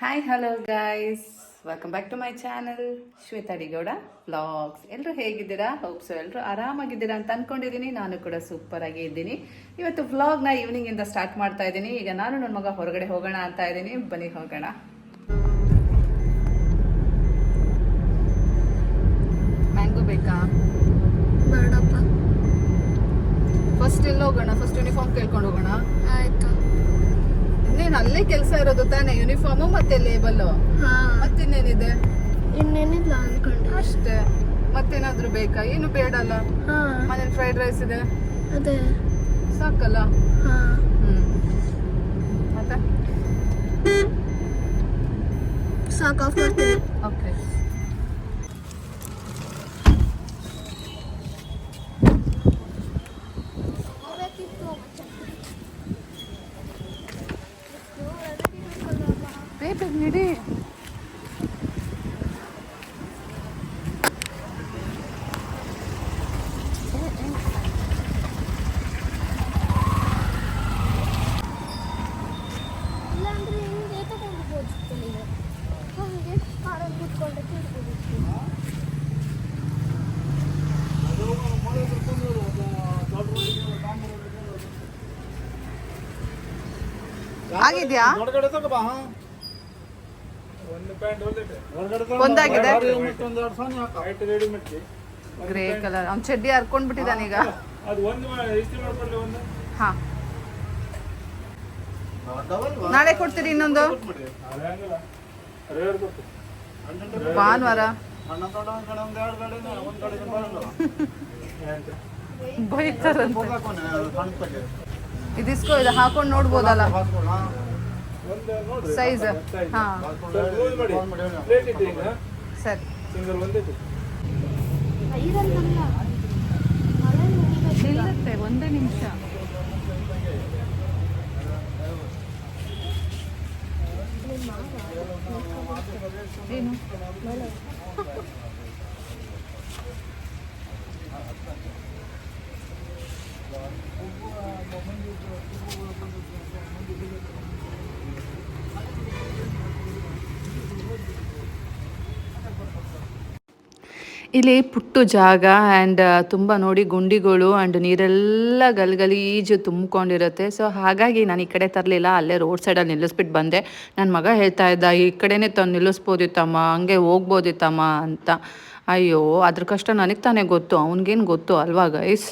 Hi hello guys welcome back to my channel Shweta D Gowda blogs ಎಲ್ಲರೂ ಹೇಗಿದ್ದೀರಾ? ಹೋಪ್ಸು ಎಲ್ಲರೂ ಆರಾಮಾಗಿದ್ದೀರಾ ಅಂತ ಅನ್ಕೊಂಡಿದ್ದೀನಿ. ನಾನು ಕೂಡ ಸೂಪರ್ ಆಗಿ ಇದ್ದೀನಿ. ಇವತ್ತು ವ್ಲಾಗ್ನ ಈವ್ನಿಂಗ್ ಇಂದ ಸ್ಟಾರ್ಟ್ ಮಾಡ್ತಾ ಇದ್ದೀನಿ. ಈಗ ನಾನು ನನ್ನ ಮಗ ಹೊರಗಡೆ ಹೋಗೋಣ ಅಂತ ಇದ್ದೀನಿ. ಬನ್ನಿ ಹೋಗೋಣ. ಮ್ಯಾಂಗೋ ಬೇಕಾ? ಬೇಡಪ್ಪ. ಫಸ್ಟ್ ಎಲ್ಲ ಹೋಗೋಣ? ಫಸ್ಟ್ ಯೂನಿಫಾರ್ಮ್ ಕೇಳ್ಕೊಂಡು ಹೋಗೋಣ. ಆಯ್ತು. ಅಲ್ಲೇ ಕೆಲಸ ಇರೋದು ತಾನೇ ಯೂನಿಫಾರ್ಮು ಮತ್ತೆ ಲೇಬಲ್ ಹಾ. ಮತ್ತಿನ್ನೇನಿದೆ? ಇನ್ನೇನಿಲ್ಲ ಅನ್ಕೊಂಡೆ. ಅಷ್ಟೇ. ಮತ್ತೇನಾದ್ರೂ ಬೇಕಾ? ಏನು ಬೇಡಲ್ಲ. ಮನೇಲಿ ಫ್ರೈಡ್ ರೈಸ್ ಇದೆ. ಅದೇ. ಸಾಕಲ್ಲ? ಹಾ. ಹ್ಮ್. ಮತ್ತೆ? ಸಾಕು ಆಫ್ ಮಾಡ್ತೀನಿ. ಓಕೆ ಬೇಗ ನಡಿ ಇಲ್ಲಾಂದ್ರೆ ಹಿಂಗೆ ತಗೊಂಡು ಹೋಗ್ತಿಲ್ಲ ಹಾಗೆ ಕಾರಲ್ಲಿ ಕೂತ್ಕೊಂಡೆ ತಿಳ್ಕೊಬೇಕು ಆಗಿದ್ಯಾ? ಹೊರಗಡೆ ತಗೋಬಾ ಒಂದು ಗ್ರೇ ಕಲರ್ ಅವ್ನ್ ಚಡ್ಡಿ ಹರ್ಕೊಂಡ್ ಬಿಟ್ಟಿದ್ದಾನೆ ಈಗ ಅದು ಒಂದು ಇಸ್ತ್ರಿ ಮಾಡ್ಕೊಳ್ಳಿ ಒಂದು. ಹಾ. ನಾಳೆ ಕೊಡ್ತೀರಿ ಇನ್ನೊಂದು? ರೇರ್ ಭಾನುವಾರ. ಬೈತಾರಂತೆ. ಇದಿಸ್ಕೋ ಇದು ಹಾಕೊಂಡು ನೋಡ್ಬೋದಲ್ಲ? ಸೈಜ್ ಹಾ. ಸರಿ. ನಿಲ್ಲುತ್ತೆ ಒಂದೇ ನಿಮಿಷ. ಏನು ಇಲ್ಲಿ ಪುಟ್ಟು ಜಾಗ ಆ್ಯಂಡ್ ತುಂಬ ನೋಡಿ ಗುಂಡಿಗಳು ಆ್ಯಂಡ್ ನೀರೆಲ್ಲ ಗಲ್ಗಲೀಜು ತುಂಬಿಕೊಂಡಿರುತ್ತೆ. ಸೊ ಹಾಗಾಗಿ ನಾನು ಈ ಕಡೆ ತರಲಿಲ್ಲ, ಅಲ್ಲೇ ರೋಡ್ ಸೈಡಲ್ಲಿ ನಿಲ್ಲಿಸ್ಬಿಟ್ಟು ಬಂದೆ. ನನ್ನ ಮಗ ಹೇಳ್ತಾ ಇದ್ದ, ಈ ಕಡೆನೇ ತಂದು ನಿಲ್ಲಿಸ್ಬೋದಿತ್ತಮ್ಮ ಹಂಗೆ ಹೋಗ್ಬೋದಿತ್ತಮ್ಮ ಅಂತ. ಅಯ್ಯೋ, ಅದ್ರ ಕಷ್ಟ ನನಗೆ ತಾನೇ ಗೊತ್ತು, ಅವನಿಗೇನು ಗೊತ್ತು ಅಲ್ವಾ ಗೈಸ್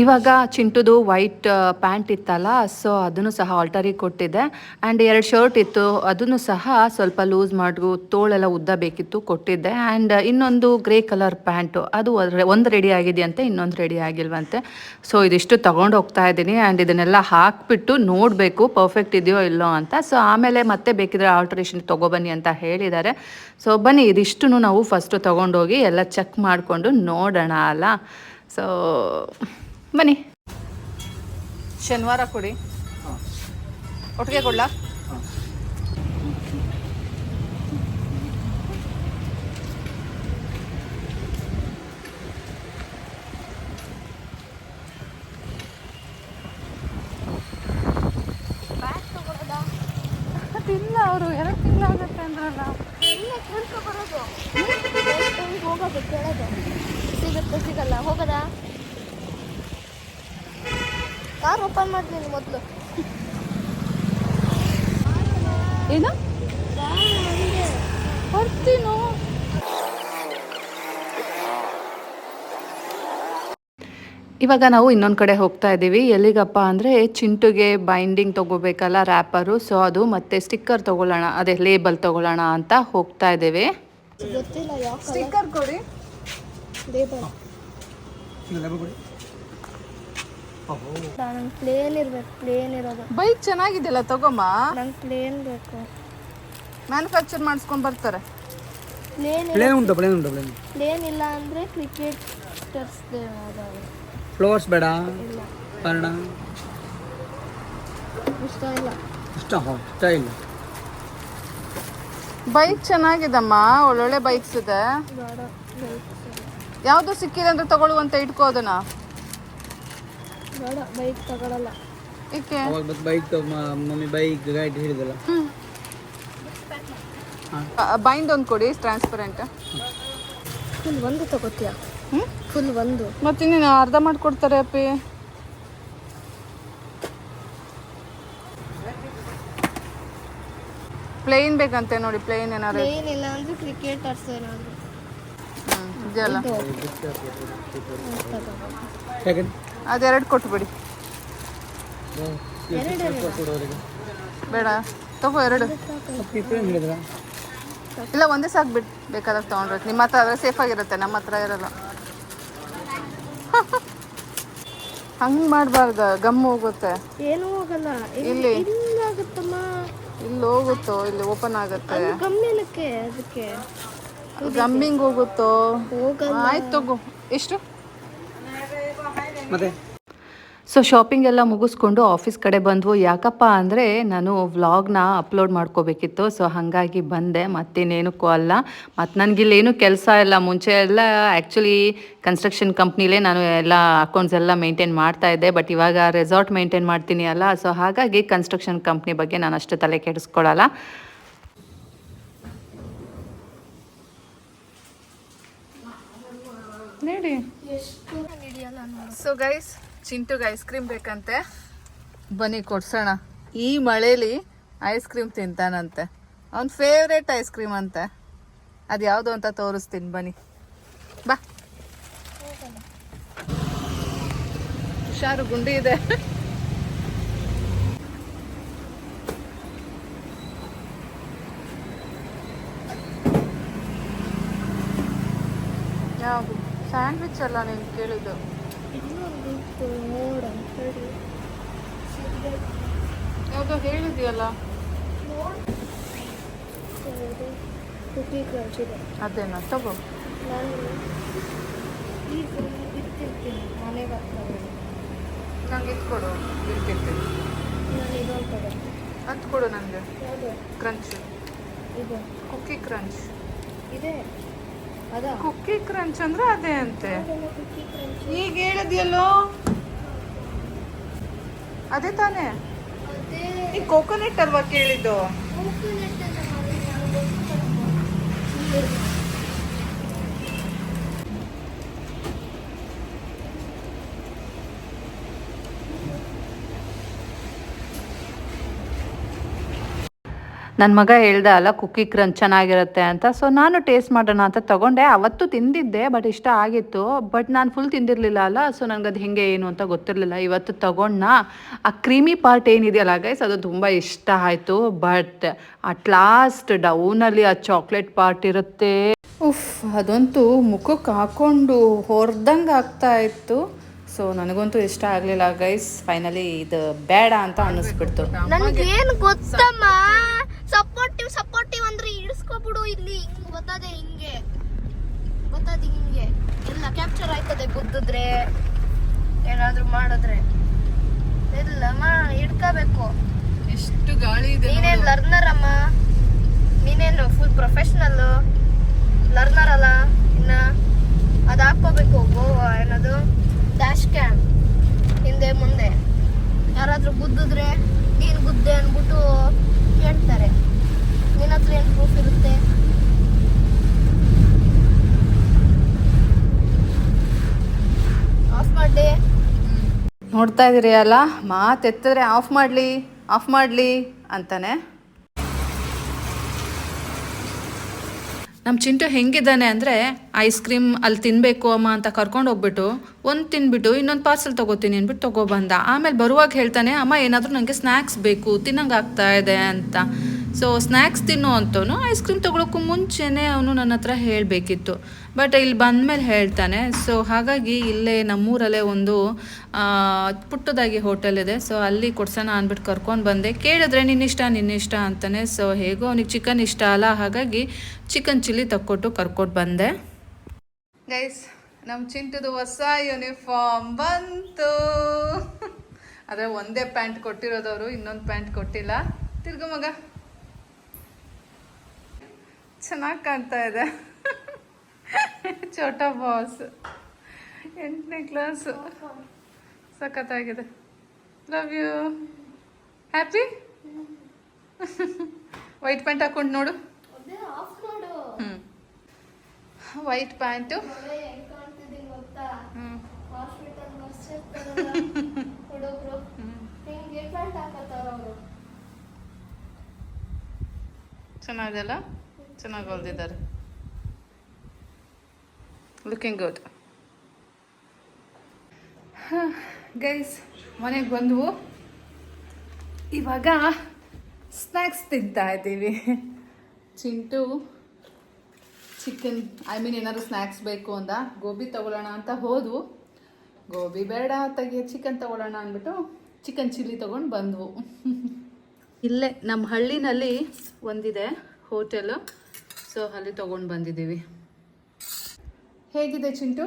ಇವಾಗ ಚಿಂಟುದು ವೈಟ್ ಪ್ಯಾಂಟ್ ಇತ್ತಲ್ಲ ಸೊ ಅದನ್ನು ಸಹ ಆಲ್ಟರಿಗೆ ಕೊಟ್ಟಿದ್ದೆ. ಆ್ಯಂಡ್ ಎರಡು ಶರ್ಟ್ ಇತ್ತು, ಅದನ್ನು ಸಹ ಸ್ವಲ್ಪ ಲೂಸ್ ಮಾಡಿ ತೋಳೆಲ್ಲ ಉದ್ದ ಬೇಕಿತ್ತು ಕೊಟ್ಟಿದ್ದೆ. ಆ್ಯಂಡ್ ಇನ್ನೊಂದು ಗ್ರೇ ಕಲರ್ ಪ್ಯಾಂಟು ಅದು ಒಂದು ರೆಡಿ ಆಗಿದೆಯಂತೆ, ಇನ್ನೊಂದು ರೆಡಿ ಆಗಿಲ್ವಂತೆ. ಸೊ ಇದಿಷ್ಟು ತೊಗೊಂಡು ಹೋಗ್ತಾ ಇದ್ದೀನಿ ಆ್ಯಂಡ್ ಇದನ್ನೆಲ್ಲ ಹಾಕಿಬಿಟ್ಟು ನೋಡಬೇಕು ಪರ್ಫೆಕ್ಟ್ ಇದೆಯೋ ಇಲ್ಲೋ ಅಂತ. ಸೊ ಆಮೇಲೆ ಮತ್ತೆ ಬೇಕಿದ್ರೆ ಆಲ್ಟ್ರೇಷನ್ ತೊಗೊಬನ್ನಿ ಅಂತ ಹೇಳಿದ್ದಾರೆ. ಸೊ ಬನ್ನಿ ಇದಿಷ್ಟು ನಾವು ಫಸ್ಟು ತೊಗೊಂಡೋಗಿ ಎಲ್ಲ ಚೆಕ್ ಮಾಡಿಕೊಂಡು ನೋಡೋಣ ಅಲ್ಲ. ಸೊ ಬನ್ನಿ. ಶನಿವಾರ ಕೊಡಿ. ಒಟ್ಟಿಗೆ ಕೊಡ್ಲಾ? ಇಲ್ಲ ಅವರು ಎರಡು ತಿಂಗಳಾಗುತ್ತೆ ಅಂದ್ರಲ್ಲ. ಹೋಗೋದು ಕೇಳೋದು. ಸಿಗುತ್ತೆ ಸಿಗಲ್ಲ. ಹೋಗೋದಾ? ಕಾರ್ ಓಪನ್ ಮಾಡ್ತೀನಿ ಮೊದಲು. ಏನು? ಬರ್ತೀನೋ? ಇವಾಗ ನಾವು ಇನ್ನೊಂದು ಕಡೆ ಹೋಗ್ತಾ ಇದ್ದೀವಿ ಎಲ್ಲಿಗಪ್ಪ ಅಂದರೆ ಚಿಂಟುಗೆ ಬೈಂಡಿಂಗ್ ತೊಗೋಬೇಕಲ್ಲ ರ್ಯಾಪರು ಸೊ ಅದು ಮತ್ತೆ ಸ್ಟಿಕ್ಕರ್ ತೊಗೊಳ್ಳೋಣ ಅದೇ ಲೇಬಲ್ ತೊಗೊಳ್ಳೋಣ ಅಂತ ಹೋಗ್ತಾ ಇದ್ದೇವೆ. ಗೊತ್ತಿಲ್ಲ ಯಾವ ಸ್ಟಿಕ್ಕರ್ ಕೊಡಿ. ಲೇಬಲ್ ನಂಗೆ ಪ್ಲೇನ್ ಇರ್ಬೇಕು ಪ್ಲೇನ್ ಇರೋದು. ಬೈಕ್ ಚೆನ್ನಾಗಿದೆಯಲ್ಲ ತಗೊಮ್ಮ. ನಂಗೆ ಪ್ಲೇನ್ ಬೇಕು. ಮ್ಯಾನುಫ್ಯಾಕ್ಚರ್ ಮಾಡಿಸ್ಕೊಂಡ್ ಬರ್ತಾರೆ. ಪ್ಲೇನ್ ಪ್ಲೇನ್ ಉಂಟು ಪ್ಲೇನ್ ಉಂಟು ಪ್ಲೇನ್ ಪ್ಲೇನ್ ಇಲ್ಲ ಅಂದ್ರೆ ಕ್ರಿಕೆಟರ್ಸ್ ಫ್ಲವರ್ಸ್ ಬೇಡ? ಕಾರಣ ಇಷ್ಟ ಇಲ್ಲ. ಇಷ್ಟ ಇಷ್ಟ ಇಲ್ಲ. ಬೈಕ್ ಚೆನ್ನಾಗಿದಮ್ಮ ಒಳ್ಳೊಳ್ಳೆ ಬೈಕ್ಸ್ ಇದೆ. ಯಾವುದು ಸಿಕ್ಕಿದೆ ಅಂದ್ರೆ ತಗೊಳ್ಳುವಂತ ಇಟ್ಕೋ ಅದನ್ನ. ಬೇಡ ಬೈಕ್ ತಗೊಳಲ್ಲ. ಏಕೆ ಅವಾಗ ಮತ್ತೆ ಬೈಕ್ ಮಮ್ಮಿ ಬೈಕ್ ಗಾಡಿ ಹೇಳಿದಲ್ಲ ಬೈಂಡ್ ಒಂದು ಕೊಡಿ ಟ್ರಾನ್ಸ್ಪರೆಂಟ್ ಫುಲ್ ಒಂದು ತಗೋತೀಯ? ಹ್ಞೂ ಫುಲ್ ಒಂದು. ಮತ್ತೆ ಇನ್ನೇನು ಅರ್ಧ ಮಾಡ್ಕೊಡ್ತಾರೆ ಅಪ್ಪಿ? ಪ್ಲೇನ್ ಬೇಕಂತೆ ನೋಡಿ ಪ್ಲೇನ್ ಏನಾರು ಇಲ್ಲ ಅಂದ್ರೆ ಕ್ರಿಕೆಟರ್ಸ್ ಏನಾದ್ರು. ಕ್ರಿಕೆಟ್ ಇದೆಯಲ್ಲ. ಅದೆರಡು ಕೊಟ್ಬಿಡಿ. ಬೇಡ. ತಗೋ ಎರಡು. ಇಲ್ಲ ಒಂದೇ ಸಾಕು ಬಿಟ್ಟು ಬೇಕಾದಾಗ ತೊಗೊಂಡ್ರೆ. ನಿಮ್ಮ ಹತ್ರ ಆದರೆ ಸೇಫ್ ಆಗಿರುತ್ತೆ. ನಮ್ಮ ಹತ್ರ ಇರಲ್ಲ. ಹಂಗೆ ಮಾಡಬಾರ್ದ. ಗಮ್ ಹೋಗುತ್ತೆ. ಏನು ಹೋಗಲ್ಲ ಇಲ್ಲಿ. ಇಲ್ಲಿ. ಹೋಗುತ್ತೋ? ಇಲ್ಲಿ ಓಪನ್ ಆಗುತ್ತೆ. ಗಮ್ಮಿಂಗ್ ಹೋಗುತ್ತೋ? ಹೋಗಲ್ಲ. ಆಯ್ತು ತಗೋ. ಎಷ್ಟು? ಮತ್ತೆ ಸೊ ಶಾಪಿಂಗ್ ಎಲ್ಲ ಮುಗಿಸ್ಕೊಂಡು ಆಫೀಸ್ ಕಡೆ ಬಂದವು. ಯಾಕಪ್ಪ ಅಂದರೆ ನಾನು ವ್ಲಾಗ್ನ ಅಪ್ಲೋಡ್ ಮಾಡ್ಕೋಬೇಕಿತ್ತು. ಸೊ ಹಾಗಾಗಿ ಬಂದೆ. ಮತ್ತಿನ್ನೇನಕ್ಕೂ ಅಲ್ಲ. ಮತ್ತು ನನಗಿಲ್ಲೇನು ಕೆಲಸ ಇಲ್ಲ. ಮುಂಚೆ ಎಲ್ಲ ಆ್ಯಕ್ಚುಲಿ ಕನ್ಸ್ಟ್ರಕ್ಷನ್ ಕಂಪ್ನಿಲೇ ನಾನು ಎಲ್ಲ ಅಕೌಂಟ್ಸ್ ಎಲ್ಲ ಮೇಂಟೈನ್ ಮಾಡ್ತಾ ಇದ್ದೆ. ಬಟ್ ಇವಾಗ ರೆಸಾರ್ಟ್ ಮೇಂಟೈನ್ ಮಾಡ್ತೀನಿ ಅಲ್ಲ. ಸೊ ಹಾಗಾಗಿ ಕನ್ಸ್ಟ್ರಕ್ಷನ್ ಕಂಪ್ನಿ ಬಗ್ಗೆ ನಾನು ಅಷ್ಟು ತಲೆ ಕೆಡಿಸ್ಕೊಳ್ಳಲ್ಲ ನೋಡಿ. ಸೊ ಗೈಸ್ ಚಿಂಟುಗೆ ಐಸ್ ಕ್ರೀಮ್ ಬೇಕಂತೆ. ಬನ್ನಿ, ಕೊಡ್ಸೋಣ. ಈ ಮಳೇಲಿ ಐಸ್ ಕ್ರೀಮ್ ತಿಂತಾನಂತೆ. ಅವನ ಫೇವ್ರೇಟ್ ಐಸ್ ಕ್ರೀಮ್ ಅಂತೆ. ಅದು ಯಾವುದು ಅಂತ ತೋರಿಸ್ತೀನಿ, ಬನ್ನಿ. ಬಾ. ಹುಷಾರು, ಗುಂಡಿ ಇದೆ. ಯಾವುದು? ಸ್ಯಾಂಡ್ವಿಚ್ ಅಲ್ಲ ನೀನು ಕೇಳಿದ್ದು. ಇತ್ತು ನೋಡ ಹೇಳಿ ಯಾವುದೋ ಹೇಳಿದ್ಯಲ್ಲ? ಕ್ರಂಚ್ ಇದೆ. ಅದೇನಾ? ತಗೋ. ನಾನು ಈಗ ಇರ್ತಿರ್ತೀನಿ ಮನೆಗೆ ಹತ್ರ ನಂಗೆ ಇದು ಕೊಡು ಇರ್ತಿರ್ತೀನಿ. ನಾನು ಇದೊಂದು ಕೊಡು ಅದು ಕೊಡು ನನಗೆ ಯಾವುದು? ಕ್ರಂಚ್ ಇದು. ಕುಕ್ಕಿ ಕ್ರಂಚ್ ಇದೆ. ಕುಕ್ಕಿ ಕ್ರಂಚ್ ಅಂದ್ರೆ ಅದೇ ಅಂತೆ. ಈಗ ಹೇಳಿದ್ಯಲ್ಲೋ? ಅದೇ ತಾನೇ? ಅದೇ. ಈ ಕೋಕೋನಟ್ ಅಲ್ವಾ ಕೇಳಿದ್ದು ಕೋಕೋನಟ್ ಅಂತ ಮಾಡಿ ನಾನು ಗೊತ್ತಿಲ್ಲ. ನನ್ನ ಮಗ ಹೇಳ್ದೆ ಅಲ್ಲ ಕುಕ್ಕಿ ಕ್ರಂಚ್ ಚೆನ್ನಾಗಿರುತ್ತೆ ಅಂತ. ಸೊ ನಾನು ಟೇಸ್ಟ್ ಮಾಡೋಣ ಅಂತ ತಗೊಂಡೆ. ಅವತ್ತು ತಿಂದಿದ್ದೆ ಬಟ್ ಇಷ್ಟ ಆಗಿತ್ತು. ಬಟ್ ನಾನು ಫುಲ್ ತಿಂದಿರಲಿಲ್ಲ ಅಲ್ಲ? ಸೊ ನನಗೆ ಅದು ಹೆಂಗೆ ಏನು ಅಂತ ಗೊತ್ತಿರಲಿಲ್ಲ. ಇವತ್ತು ತೊಗೊಂಡ ಆ ಕ್ರೀಮಿ ಪಾರ್ಟ್ ಏನಿದೆಯಲ್ಲ ಗೈಸ್ ಅದು ತುಂಬ ಇಷ್ಟ ಆಯಿತು. ಬಟ್ ಅಟ್ ಲಾಸ್ಟ್ ಡೌನಲ್ಲಿ ಆ ಚಾಕ್ಲೇಟ್ ಪಾರ್ಟ್ ಇರುತ್ತೆ. ಉಫ್ ಅದಂತೂ ಮುಖಕ್ಕೆ ಹಾಕೊಂಡು ಹೊರ್ದಂಗೆ ಆಗ್ತಾ ಇತ್ತು. ಸೊ ನನಗಂತೂ ಇಷ್ಟ ಆಗಲಿಲ್ಲ ಗೈಸ್ ಫೈನಲಿ ಇದು ಬೇಡ ಅಂತ ಅನ್ನಿಸ್ಬಿಡ್ತು. ನನಗೇನು ಗೊತ್ತಮ್ಮ? ಸಪೋರ್ಟಿವ್ ಸಪೋರ್ಟಿವ್ ಅಂದ್ರೆ ಇಡ್ಸ್ಕೊಬಿಡು ಇಲ್ಲಿ. ಹಿಂಗ್ ಗೊತ್ತಾದೆ ಹಿಂಗೆ. ಗೊತ್ತಾದೆ ಹಿಂಗೆ. ಎಲ್ಲ ಕ್ಯಾಪ್ಚರ್ ಆಯ್ತದೆ ಗುದ್ದಿದ್ರೆ. ಏನಾದ್ರೂ ಮಾಡಿದ್ರೆ. ಇಲ್ಲಮ್ಮ ಹಿಡ್ಕೋಬೇಕು. ಎಷ್ಟು ಗಾಳಿ ಇದೆ ನೀನೇನ್ ಲರ್ನರ್ ಅಮ್ಮ. ನೀನೇನು ಫುಲ್ ಪ್ರೊಫೆಷನಲ್ ಲರ್ನರ್ ಅಲ್ಲ? ಇನ್ನ ಅದ್ ಹಾಕೋಬೇಕು ಗೋವಾ ಏನದು? ಡ್ಯಾಶ್ ಕ್ಯಾಮ್ ಹಿಂದೆ ಮುಂದೆ. ಯಾರಾದ್ರೂ ಗುದ್ದಿದ್ರೆ ನೀನ್ ಗುದ್ದೆ ಅನ್ಬಿಟ್ಟು ಹೇಳ್ತಾರೆ. ನಿನ್ನ ಹತ್ರ ಏನು ಪ್ರೂಫ್ ಇರುತ್ತೆ? ಆಫ್ ಮಾಡಿ ನೋಡ್ತಾ ಇದ್ದೀರಿ ಅಲ್ಲ ಮಾತೆತ್ತಿದ್ರೆ ಆಫ್ ಮಾಡಲಿ ಆಫ್ ಮಾಡಲಿ ಅಂತಾನೆ. ನಮ್ಮ ಚಿಂಟು ಹೆಂಗಿದ್ದಾನೆ ಅಂದರೆ ಐಸ್ ಕ್ರೀಮ್ ಅಲ್ಲಿ ತಿನ್ನಬೇಕು ಅಮ್ಮ ಅಂತ ಕರ್ಕೊಂಡು ಹೋಗ್ಬಿಟ್ಟು ಒಂದು ತಿನ್ಬಿಟ್ಟು ಇನ್ನೊಂದು ಪಾರ್ಸೆಲ್ ತೊಗೋತೀನಿ ಅಂದ್ಬಿಟ್ಟು ತೊಗೊಬಂದ ಆಮೇಲೆ ಬರುವಾಗ ಹೇಳ್ತಾನೆ, ಅಮ್ಮ, ಏನಾದರೂ ನನಗೆ ಸ್ನ್ಯಾಕ್ಸ್ ಬೇಕು ತಿನ್ನಂಗಾಗ್ತಾ ಇದೆ ಅಂತ. ಸೊ ಸ್ನ್ಯಾಕ್ಸ್ ತಿನ್ನು ಅಂತವನು ಐಸ್ ಕ್ರೀಮ್ ತೊಗೊಳಕ್ಕೂ ಮುಂಚೆನೇ ಅವನು ನನ್ನ ಹತ್ರ ಹೇಳಬೇಕಿತ್ತು. ಬಟ್ ಇಲ್ಲಿ ಬಂದ ಮೇಲೆ ಹೇಳ್ತಾನೆ ಸೊ ಹಾಗಾಗಿ ಇಲ್ಲೇ ನಮ್ಮೂರಲ್ಲೇ ಒಂದು ಪುಟ್ಟದಾಗಿ ಹೋಟೆಲ್ ಇದೆ. ಸೊ ಅಲ್ಲಿ ಕೊಡ್ಸೋಣ ಅಂದ್ಬಿಟ್ಟು ಕರ್ಕೊಂಡು ಬಂದೆ. ಕೇಳಿದ್ರೆ ನಿನ್ನಿಷ್ಟ ನಿನ್ನಿಷ್ಟ ಅಂತಾನೆ. ಸೊ ಹೇಗೋ ಅವನಿಗೆ ಚಿಕನ್ ಇಷ್ಟ ಅಲ್ಲ. ಹಾಗಾಗಿ ಚಿಕನ್ ಚಿಲ್ಲಿ ತಕ್ಕೊಟ್ಟು ಕರ್ಕೊಂಡು ಬಂದೆ. ಗೈಸ್ ನಮ್ಮ ಚಿಂಟದು ಹೊಸ ಯೂನಿಫಾರ್ಮ್ ಬಂತು. ಆದರೆ ಒಂದೇ ಪ್ಯಾಂಟ್ ಕೊಟ್ಟಿರೋದವರು, ಇನ್ನೊಂದು ಪ್ಯಾಂಟ್ ಕೊಟ್ಟಿಲ್ಲ. ತಿರ್ಗು ಮಗ. ಚೆನ್ನಾಗಿ ಕಾಣ್ತಾ ಇದೆ. ಚೋಟ ಬಾಸ್ ಎಂಟನೇ ಕ್ಲಾಸು ಸಖತ್ತಾಗಿದೆ. Love you happy white pant ಹಾಕೊಂಡು ನೋಡು ವೈಟ್ ಪ್ಯಾಂಟು ಮೊನ್ನೆ ಹೆಂಗ್ ಕಾಣ್ತಿದೀನಿ ಗೊತ್ತಾ ಹ್ಞೂ ಹಾಸ್ಪಿಟಲ್ ಬಸ್ ಹುಡುಗರು ಹಿಂಗೆ ಪ್ಯಾಂಟ್ ಹಾಕತ್ತಾರ ಪ್ಯಾಂಟು. ಚೆನ್ನಾಗಲ್ಲ? ಚೆನ್ನಾಗಿ ಹೊಲ್ದಿದ್ದಾರೆ. ಲುಕಿಂಗ್ ಗುಡ್ ಗೈಸ್ ಮನೆಗೆ ಬಂದವು. ಇವಾಗ ಸ್ನ್ಯಾಕ್ಸ್ ತಿಂತಾ ಇದ್ದೀವಿ. ಚಿಂಟು ಚಿಕನ್ ಐ ಮೀನ್ ಏನಾದ್ರು ಸ್ನ್ಯಾಕ್ಸ್ ಬೇಕು ಅಂದ ಗೋಬಿ ತಗೊಳ್ಳೋಣ ಅಂತ ಹೋದ್ವು. ಗೋಬಿ ಬೇಡ ತೆಗೆ ಚಿಕನ್ ತಗೊಳ್ಳೋಣ ಅಂದ್ಬಿಟ್ಟು ಚಿಕನ್ ಚಿಲ್ಲಿ ತಗೊಂಡು ಬಂದ್ವು. ಇಲ್ಲೇ ನಮ್ಮ ಹಳ್ಳಿನಲ್ಲಿ ಒಂದಿದೆ ಹೋಟೆಲು. ಸೊ ಅಲ್ಲಿ ತೊಗೊಂಡು ಬಂದಿದ್ದೀವಿ. ಹೇಗಿದೆ ಚಿಂಟು?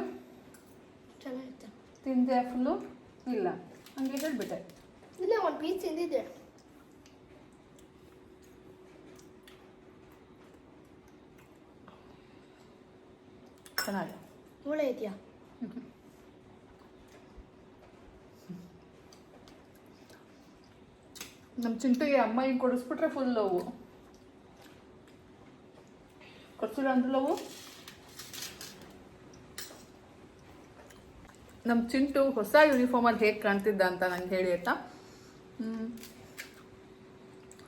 ಚೆನ್ನಾಗಿತ್ತು. ತಿಂದೆ ಫುಲ್ಲು ಇಲ್ಲ. ಹಂಗೆ ಹೇಳ್ಬಿಟ್ಟೆ. ಇಲ್ಲ ಒಂದು ಪೀಸ್ ತಿಂದಿದ್ದೆ. ಚೆನ್ನಾಗಿ ಮೂಳೆ ಇದೆಯಾ? ನಮ್ಮ ಚಿಂಟುಗೆ ಅಮ್ಮ ಹಿಂಗೆ ಕೊಡಿಸ್ಬಿಟ್ರೆ ಫುಲ್ ಲವು ಕೊಡ್ಸಿಲ್ಲ ಅಂದ್ರೆ ಲವು ನಮ್ಮ ಚಿಂಟು ಹೊಸ ಯೂನಿಫಾರ್ಮಲ್ಲಿ ಹೇಗೆ ಕಾಣ್ತಿದ್ದ ಅಂತ ನಂಗೆ ಹೇಳಿ ಆಯ್ತಾ?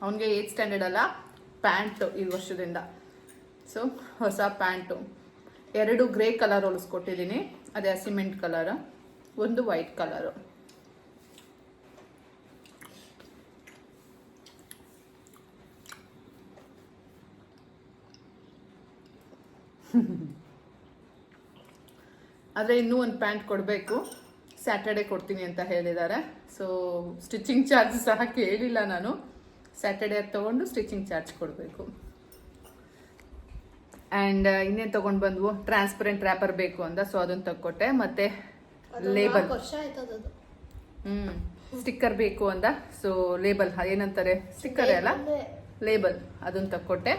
ಅವನಿಗೆ ಏಯ್ತ್ ಸ್ಟ್ಯಾಂಡರ್ಡ್ ಅಲ್ಲ ಪ್ಯಾಂಟು ಈ ವರ್ಷದಿಂದ. ಸೊ ಹೊಸ ಪ್ಯಾಂಟು. ಎರಡು ಗ್ರೇ ಕಲರ್ ಹೊಲಿಸ್ಕೊಟ್ಟಿದ್ದೀನಿ. ಅದೇ ಸಿಮೆಂಟ್ ಕಲರ್, ಒಂದು ವೈಟ್ ಕಲರು. ಆದರೆ ಇನ್ನೂ ಒಂದು ಪ್ಯಾಂಟ್ ಕೊಡಬೇಕು. ಸ್ಯಾಟರ್ಡೆ ಕೊಡ್ತೀನಿ ಅಂತ ಹೇಳಿದ್ದಾರೆ. ಸೊ ಸ್ಟಿಚಿಂಗ್ ಚಾರ್ಜ್ ಸಹ ಕೇಳಿಲ್ಲ ನಾನು. ಸ್ಯಾಟರ್ಡೆ ತಗೊಂಡು ಸ್ಟಿಚಿಂಗ್ ಚಾರ್ಜ್ ಕೊಡಬೇಕು. ಆ್ಯಂಡ್ ಇನ್ನೇನು ತೊಗೊಂಡು ಬಂದ್ವು? ಟ್ರಾನ್ಸ್ಪರೆಂಟ್ ರ್ಯಾಪರ್ ಬೇಕು ಅಂತ ಸೊ ಅದನ್ನು ತಕ್ಕೊಟ್ಟೆ. ಮತ್ತು ಲೇಬಲ್ ಹ್ಞೂ ಸ್ಟಿಕ್ಕರ್ ಬೇಕು ಅಂತ ಸೊ ಲೇಬಲ್ ಏನಂತಾರೆ? ಸ್ಟಿಕ್ಕರ್ ಅಲ್ಲ? ಲೇಬಲ್ ಅದನ್ನು ತಕ್ಕೊಟ್ಟೆ.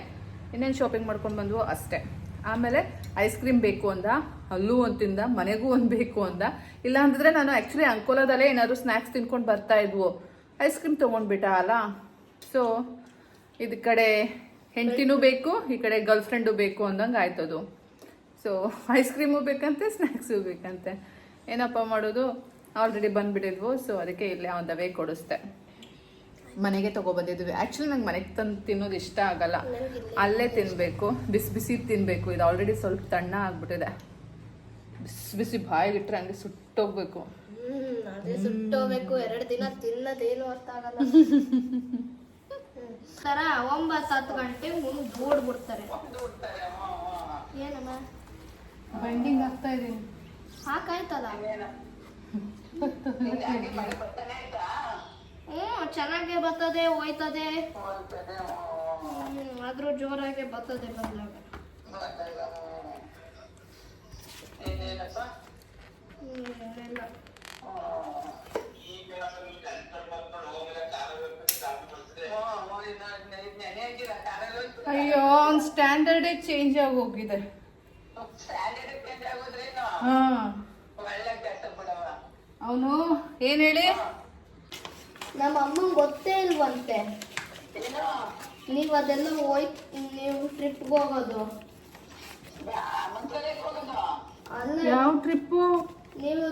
ಇನ್ನೇನು ಶಾಪಿಂಗ್ ಮಾಡ್ಕೊಂಡು ಬಂದ್ವು? ಅಷ್ಟೇ. ಆಮೇಲೆ ಐಸ್ ಕ್ರೀಮ್ ಬೇಕು ಅಂದ ಅಲ್ಲೂ ಒಂದು ತಿಂದ ಮನೆಗೂ ಒಂದು ಬೇಕು ಅಂದ. ಇಲ್ಲ ಅಂದಿದ್ರೆ ನಾನು ಆ್ಯಕ್ಚುಲಿ ಅಂಕೋಲದಲ್ಲೇ ಏನಾದರೂ ಸ್ನ್ಯಾಕ್ಸ್ ತಿನ್ಕೊಂಡು ಬರ್ತಾ ಇದ್ವು. ಐಸ್ ಕ್ರೀಮ್ ತೊಗೊಂಡ್ಬಿಟ್ಟ ಅಲ್ಲ? ಸೊ ಇದು ಕಡೆ ಹೆಂಡತಿನೂ ಬೇಕು ಈ ಕಡೆ ಗರ್ಲ್ ಫ್ರೆಂಡು ಬೇಕು ಅಂದಂಗೆ ಆಯ್ತದು ಸೊ ಐಸ್ ಕ್ರೀಮು ಬೇಕಂತೆ ಸ್ನ್ಯಾಕ್ಸು ಬೇಕಂತೆ. ಏನಪ್ಪ ಮಾಡೋದು ಆಲ್ರೆಡಿ ಬಂದ್ಬಿಟ್ಟಿದ್ವು ಸೊ ಅದಕ್ಕೆ ಇಲ್ಲೇ ಆನ್ ದ ವೇ ಕೊಡಿಸ್ದೆ. ಮನೆಗೆ ತಗೊಬಂದಿದ್ವಿ ಆ್ಯಕ್ಚುಲಿ ನಂಗೆ ಮನೆಗೆ ತಂದು ತಿನ್ನೋದು ಇಷ್ಟ ಆಗಲ್ಲ. ಅಲ್ಲೇ ತಿನ್ನಬೇಕು ಬಿಸಿ ಬಿಸಿ ತಿನ್ನಬೇಕು ಇದು ಆಲ್ರೆಡಿ ಸ್ವಲ್ಪ ತಣ್ಣ ಆಗ್ಬಿಟ್ಟಿದೆ. ಬಿಸಿ ಬಿಸಿ ಬಾಯಿಗಿಟ್ರೆ ಹಂಗೆ ಸುಟ್ಟೋಗ್ಬೇಕು. ಸುಟ್ಟೋಗ್ಬೇಕು. ಎರಡು ದಿನ ತಿನ್ನದೇನು ಅರ್ಥ ಆಗಲ್ಲ. ತರ ಒಂಬತ್ತು ಹತ್ತು ಗಂಟೆ ಮುಂದೆ ಓಡ್ಬಿಡ್ತಾರೆ ಏನಮ್ಮ? ಬೈಂಡಿಂಗ್ ಆಗ್ತಾ ಇದೀನಿ ಹಾಕಾಯ್ತದ ಹ್ಞೂ ಚೆನ್ನಾಗೇ ಬರ್ತದೆ ಹೋಯ್ತದೆ. ಆದರೂ ಜೋರಾಗೆ ಬರ್ತದೆ ಬದಲಾಗ ಏನಿಲ್ಲ ಅಯ್ಯೋ ಅವ್ನ ಸ್ಟ್ಯಾಂಡರ್ಡೇ ಚೇಂಜ್ ಆಗಿ ಹೋಗಿದೆ. ಹಾ. ಅವನು ಏನ್ ಹೇಳಿ? ನಮ್ಮ ಅಮ್ಮ ಗೊತ್ತೇ ಇಲ್ವಂತೆ. ನೀವು ಅದೆಲ್ಲ ಹೋಯ್ ನೀವು ಟ್ರಿಪ್ಗೆ ಹೋಗೋದು. ಅಲ್ಲ. ಯಾವ ಟ್ರಿಪ್ಪು ನೀವು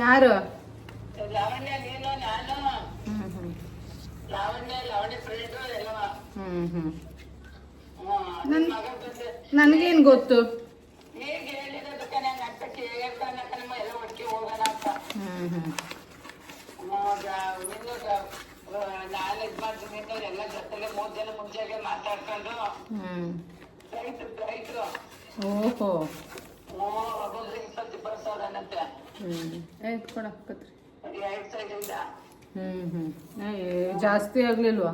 ಯಾರು? ಲಾವಣ್ಯ ನೀನು ನಾನು ಲಾವಣ್ಯ ಲಾವಣ್ಯ ಫ್ರೆಂಡ್ ಎಲ್ಲ ಹ್ಮ್ ಹ್ಮ್ ನನಗೇನ್ ಗೊತ್ತು ಓಹೋ ಇಪ್ಪತ್ತು ಇಪ್ಪತ್ತು ಇಪ್ಪತ್ತು ಅನ್ನತ್ತೆ ಹ್ಮ್ ಆಯ್ತು ಕೊಡಕ್ಕತ್ರಿ ಹ್ಮ್ ಜಾಸ್ತಿ ಆಗ್ಲಿಲ್ವಾ?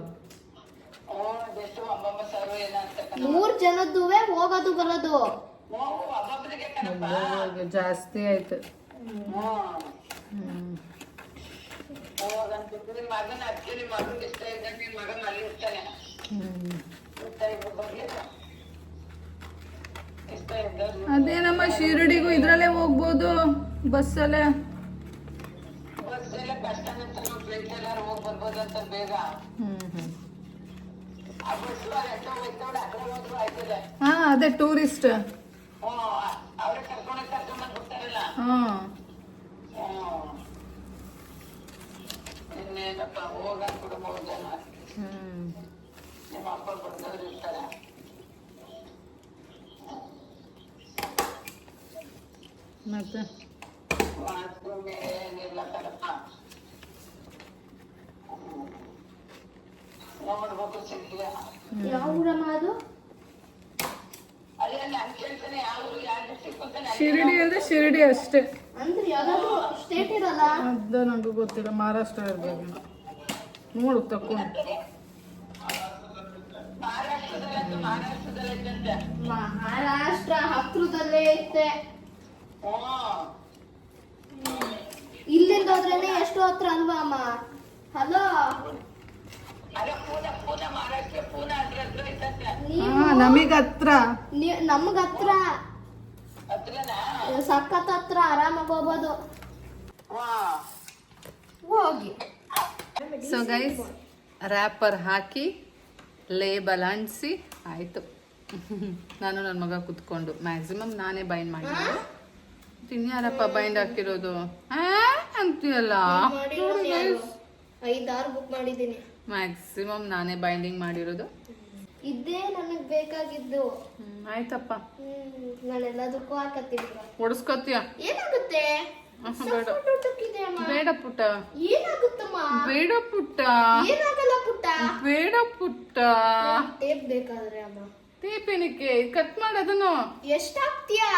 ಮೂರ್ ಜನದ್ದುವೆ ಹೋಗೋದು ಬರೋದು. ಜಾಸ್ತಿ ಆಯ್ತು. ಹ್ಞೂ ಹ್ಮ್. ಅದೇನಮ್ಮ ಶಿರಡಿಗೂ ಇದ್ರಲ್ಲೇ ಹೋಗ್ಬೋದು ಬಸ್ಸಲ್ಲೇ. ಹೋದ್ರು ಆಯ್ತದೆ. ಹಾ ಅದೇ ಟೂರಿಸ್ಟ್ ಹ್ಞೂ ಅವರೇ ಕರ್ಕೊಂಡು ಕರ್ಕೊಂಡ್ ಬಿಡ್ತಾರಲ್ಲ ಹಾ ಹ್ಞೂ ಇನ್ನೇನಪ್ಪ ಹೋಗಕ್ ಬಿಡು ಮೂರು ಜನ ಹ್ಮ್ ನಿಮ್ಮ ಅಪ್ಪ ಬಂದವ್ರು ಇರ್ತಾರೆ ಮತ್ತೆ ಮಾತು ಏನಿಲ್ಲ ಕಣಪ್ಪ ನೋಡ್ಬೇಕು ಸಿಗ್ಲಿಲ್ಲ ಯಾವ ಊರಮ್ಮ ಅದು ಶಿರಡಿ ಅಂದ್ರೆ ಶಿರಡಿ ಅಷ್ಟೇ. ಅಂದ್ರೆ ಯಾವ್ದಾದ್ರು ಸ್ಟೇಟ್ ಇರಲ್ಲ? ಅದು ನಂಗೆ ಗೊತ್ತಿಲ್ಲ ಮಹಾರಾಷ್ಟ್ರ ಇರ್ಬೇಕು ನೋಡು ಮಹಾರಾಷ್ಟ್ರದಲ್ಲಂತೆ ಮಹಾರಾಷ್ಟ್ರ ಹತ್ರದಲ್ಲೇ ಐತೆ. ಇಲ್ಲಿಂದ ಹೋದ್ರೇನೆ ಎಷ್ಟು ಹತ್ರ ಅಲ್ವಾ ಅಮ್ಮ? ಹಲೋ ನಮಗ್ ಹತ್ರ. ನಮಗ್ ನಮ್ಗ್ ಹತ್ರ. ಸಖತ್ ಹತ್ರ ಆರಾಮಾಗಿ ಹೋಗ್ಬೋದು. ಹೋಗಿ. ಸೊ ಗೈಸ್ ರ್ಯಾಪರ್ ಹಾಕಿ ಲೇಬಲ್ ಅಂಟಿಸಿ ಆಯಿತು. ನಾನು ನನ್ನ ಮಗ ಕುತ್ಕೊಂಡು ಮ್ಯಾಕ್ಸಿಮಮ್ ನಾನೇ ಬೈಂಡ್ ಮಾಡಿದ್ದೆ. ಯಾರಪ್ಪ ಬೈಂಡ್ ಹಾಕಿರೋದು? ಆ ಅಂತೀಯಲ್ಲ? ಐದಾರು ಬುಕ್ ಮಾಡಿದ್ದೀನಿ. ಮ್ಯಾಕ್ಸಿಮಮ್ ನಾನೇ ಬೈಂಡಿಂಗ್ ಮಾಡಿರೋದು. ಇದೇ ನಮಗ್ ಬೇಕಾಗಿದ್ದು. ಹ್ಮ್, ಆಯ್ತಪ್ಪ. ನಾನೆಲ್ಲದಕ್ಕೂ ಹಾಕತ್ತೀನಿ ಒಡಿಸ್ಕೊತೀಯ? ಏನಾಗುತ್ತೆ? ಬೇಡ. ಅಮ್ಮ. ಬೇಡ ಪುಟ್ಟ. ಏನಾಗುತ್ತಮ್ಮ? ಬೇಡ ಪುಟ್ಟ. ಏನಾಗಲ್ಲ ಪುಟ್ಟ? ಬೇಡ ಪುಟ್ಟ. ಟೇಪ್ ಬೇಕಾದ್ರೆ ಅಮ್ಮ? ಟೇಪೇನಕ್ಕೆ ಕಟ್ ಮಾಡೋದನ್ನು ಎಷ್ಟ್ ಹಾಕ್ತೀಯಾ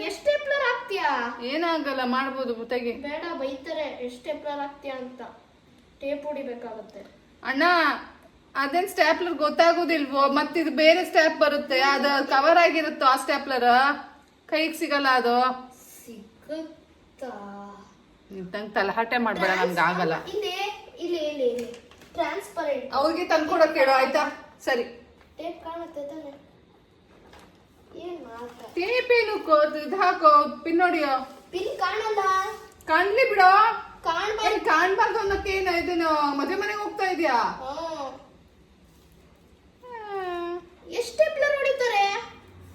ಎಷ್ಟ್ ಟೇಪ್ಲರ್ ಹಾಕ್ತೀಯಾ? ಏನಾಗಲ್ಲ ಮಾಡ್ಬೋದು ತೆಗಿ ಬೇಡ ಬೈತಾರೆ. ಎಷ್ಟ್ ಟೇಪ್ಲರ್ ಹಾಕ್ತೀಯಾ ಅಂತ. ಟೇಪ್ ಹೊಡಿಬೇಕಾಗುತ್ತೆ. ಅಣ್ಣ ಅದೇನ್ ಸ್ಟ್ಯಾಪ್ಲರ್ ಗೊತ್ತಾಗೋದಿಲ್ವೋ? ಇದು ಬೇರೆ ಸ್ಟ್ಯಾಪ್ ಬರುತ್ತೆ. ಅದು ಕವರ್ ಆಗಿರುತ್ತೋ ಆ ಸ್ಟ್ಯಾಪ್ಲರ್ ಕೈಗೆ ಸಿಗಲ್ಲ ಅದು? ಸಿಗುತ್ತಾ? ನಂಗೆ ತಲಹಟೆ ಮಾಡ್ಬೇಡ ನಮ್ಗೆ ಆಗಲ್ಲ. ಇಲ್ಲಿ ಇಲ್ಲಿ ಇಲ್ಲಿ ಇಲ್ಲಿ. ಟ್ರಾನ್ಸ್ಪರೆಂಟ್ ಅವ್ರಿಗೆ ತಂದ್ಕೊಡಕ್ ಹೇಳು ಆಯ್ತಾ? ಸರಿ. ಟೇಪ್ ಕಾಣುತ್ತೆ ತಾನೆ. ಏನ್ ಮಾತಾ ಟೇಪ್ ಏನು ಇದು ಹಾಕೋ ಪಿನ್ ನೋಡಿಯೋ ಪಿನ್ ಕಾಣಲ್ಲ. ಕಾಣ್ಲಿ ಬಿಡೋ. ಕಾಣ್ಬಾರ್ದು. ಅನ್ನಕ್ಕೆ ಏನು ಇದನ್ನು ಮದುವೆ ಮನೆಗೆ ಹೋಗ್ತಾ ಇದೆಯಾ? ಹ್ಮ್. ಬ್ಲರ್ ಹೊಡಿತಾರೆ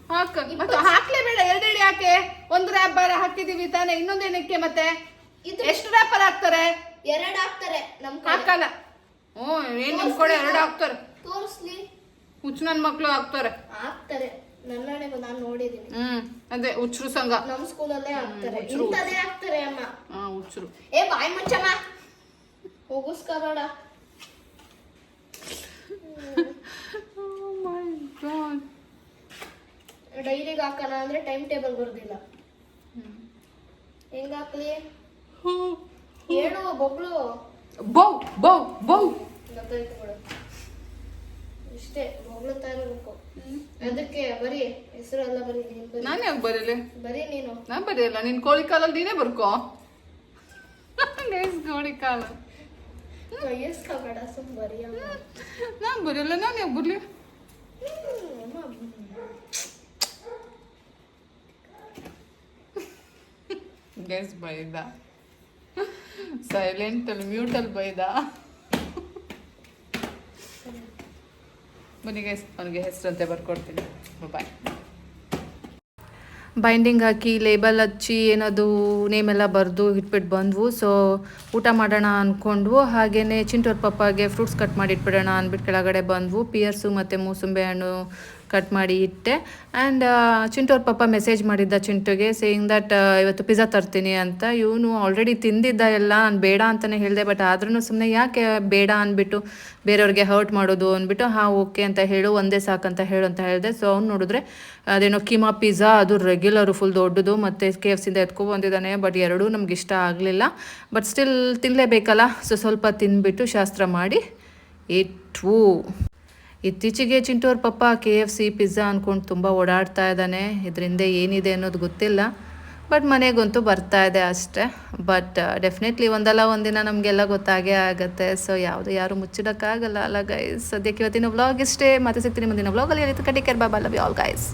ಹಾಕ ಮತ್ತೆ ಹಾಕ್ಲೇ ಬೇಡ ಎರಡೆರಡು ಯಾಕೆ? ಒಂದು ರ್ಯಾಪರ್ ಹಾಕಿದೀವಿ ತಾನೆ ಇನ್ನೊಂದೇನಕ್ಕೆ ಮತ್ತೆ? ಎಷ್ಟು ರ್ಯಾಪರ್ ಹಾಕ್ತಾರೆ? ಎರಡ್ ಹಾಕ್ತಾರೆ ನಮ್ ಹಾಕಲ್ಲ. ಹ್ಞೂ ಏನ್ ನಿಮ್ ಕಡೆ ಎರಡು ಹಾಕ್ತಾರೆ? ತೋರಿಸ್ಲಿ. ಹುಚ್ಚು ನನ್ ಮಕ್ಳು ಹಾಕ್ತಾರೆ. ಹಾಕ್ತಾರೆ. ನನ್ನಣೆಗೂ ನಾನು ನೋಡಿದೀನಿ ಹ್ಮ್ ಅದೇ ಹುಚ್ಚರು ಸಂಘ. ನಮ್ ಸ್ಕೂಲಲ್ಲೇ ಹಾಕ್ತಾರೆ. ಇಂಥದೇ ಹಾಕ್ತಾರೆ ಅಮ್ಮ. ಹಾ ಹುಚ್ಚರು. ಏ ಬಾಯ್ ಮುಚ್ಚಮ್ಮ. ಹೋಗಿಸ್ಕೋಬೇಡ ಡೈರಿಗೆ ಹಾಕೋಣ ಅಂದ್ರೆ ಟೈಮ್ ಟೇಬಲ್ ಬರ್ದಿಲ್ಲ. ಹೆಂಗ್ ಹಾಕ್ಲಿ? ಹೇಳು ಬೊಬ್ಳು ಬೌ ಬೌ ಬೌ. ಗೊತ್ತಾಯ್ತು ಬಿಡು. ಇಷ್ಟೇ ಬೊಬ್ಳುತ್ತಾ ಇರ್ಬೇಕು ಅದಕ್ಕೆ ಬರೀ ಹೆಸರೆಲ್ಲ ಬರೀ ನೀನ್ ನಾನು ಯಾಕೆ ಬರೀಲಿ? ಬರೀ ನೀನು. ನಾನು ಬರೆಯಲ್ಲ ನಿನ್ ಕೋಳಿ ಕಾಲಲ್ಲಿ ನೀನೇ ಬರ್ಕೋ. ಗೈಸ್ ಕೋಳಿ ಕಾಲ. ವಯಸ್ಕಾಗಡ ಸುಮ್ ಬರೀ ಅಮ್ಮ ನಾನ್ ಯಾಕೆ ಬರ್ಲಿ. ಗೆಸ್ ಬೈದ. ಸೈಲೆಂಟ್ ಅಲ್ಲಿ ಮ್ಯೂಟಲ್ಲಿ ಬೈದ. ಬನ್ನಿ ಗೈಸ್ ಅವನಿಗೆ ಹೆಸರಂತೆ ಬರ್ಕೊಡ್ತೀನಿ. ಬಾಯ್ ಬೈಂಡಿಂಗ್ ಹಾಕಿ ಲೇಬಲ್ ಹಚ್ಚಿ, ಏನದು ನೇಮೆಲ್ಲ ಬರೆದು ಇಟ್ಬಿಟ್ಟು ಬಂದ್ವು. ಸೊ ಊಟ ಮಾಡೋಣ ಅಂದ್ಕೊಂಡ್ವು ಹಾಗೆಯೇ ಚಿಂಟೋರ್ ಪಪ್ಪಾಗೆ ಫ್ರೂಟ್ಸ್ ಕಟ್ ಮಾಡಿ ಇಟ್ಬಿಡೋಣ ಅಂದ್ಬಿಟ್ಟು ಕೆಳಗಡೆ ಬಂದ್ವು. ಪಿಯರ್ಸು ಮತ್ತು ಮೂಸಂಬೆ ಹಣ್ಣು ಕಟ್ ಮಾಡಿ ಇಟ್ಟೆ. ಆ್ಯಂಡ್ ಚಿಂಟೋರ್ ಪಪ್ಪ ಮೆಸೇಜ್ ಮಾಡಿದ್ದ ಚಿಂಟುಗೆ ಸೇಯಿಂಗ್ ದಟ್ ಇವತ್ತು ಪಿಜ್ಜಾ ತರ್ತೀನಿ ಅಂತ. ಇವನು ಆಲ್ರೆಡಿ ತಿಂದಿದ್ದ ಎಲ್ಲ, ನಾನು ಬೇಡ ಅಂತಲೇ ಹೇಳಿದೆ ಬಟ್ ಆದ್ರೂ ಸುಮ್ಮನೆ ಯಾಕೆ ಬೇಡ ಅಂದ್ಬಿಟ್ಟು, ಬೇರೆಯವ್ರಿಗೆ ಹರ್ಟ್ ಮಾಡೋದು ಅಂದ್ಬಿಟ್ಟು, ಹಾಂ ಓಕೆ ಅಂತ ಹೇಳು, ಒಂದೇ ಸಾಕಂತ ಹೇಳು ಅಂತ ಹೇಳಿದೆ. ಸೊ ಅವ್ನು ನೋಡಿದ್ರೆ, ಅದೇನೋ ಕಿಮಾ ಪಿಜ್ಜಾ ಅದು ರೆಗ್ಯುಲರು ಫುಲ್ ದೊಡ್ಡದು, ಮತ್ತು ಕೆ ಎಫ್ ಸಿಂದ ಎತ್ಕೊ ಬಂದಿದ್ದಾನೆ ಬಟ್ ಎರಡೂ ನಮ್ಗೆ ಇಷ್ಟ ಆಗಲಿಲ್ಲ. ಬಟ್ ಸ್ಟಿಲ್ ತಿನ್ನಲೇಬೇಕಲ್ಲ ಸೊ ಸ್ವಲ್ಪ ತಿಂದ್ಬಿಟ್ಟು ಶಾಸ್ತ್ರ ಮಾಡಿ, ಇಟ್ವು. ಇತ್ತೀಚೆಗೆ ಚಿಂಟೋರ್ ಪಪ್ಪ ಕೆ ಎಫ್ ಸಿ ಪಿಜ್ಜಾ ಅಂದ್ಕೊಂಡು ತುಂಬ ಓಡಾಡ್ತಾ ಇದ್ದಾನೆ. ಇದರಿಂದ ಏನಿದೆ ಅನ್ನೋದು ಗೊತ್ತಿಲ್ಲ. ಬಟ್ ಮನೆಗಂತೂ ಬರ್ತಾ ಇದೆ ಅಷ್ಟೇ. ಬಟ್ ಡೆಫಿನೆಟ್ಲಿ ಒಂದಲ್ಲ ಒಂದಿನ ನಮಗೆಲ್ಲ ಗೊತ್ತಾಗೇ ಆಗುತ್ತೆ. ಸೊ ಯಾವುದು ಯಾರು ಮುಚ್ಚಿಡೋಕ್ಕಾಗಲ್ಲ ಅಲ್ಲ ಗೈಸ್ ಸದ್ಯಕ್ಕೆ ಇವತ್ತಿನ ವ್ಲಾಗ್ ಇಷ್ಟೇ. ಮತ್ತೆ ಸಿಗ್ತೀನಿ ಮುಂದಿನ ವ್ಲಾಗಲ್ಲಿ ಕಟಿ ಕೇರ್ ಬಾಬಾ ಲವ್ ಆಲ್ ಗೈಸ್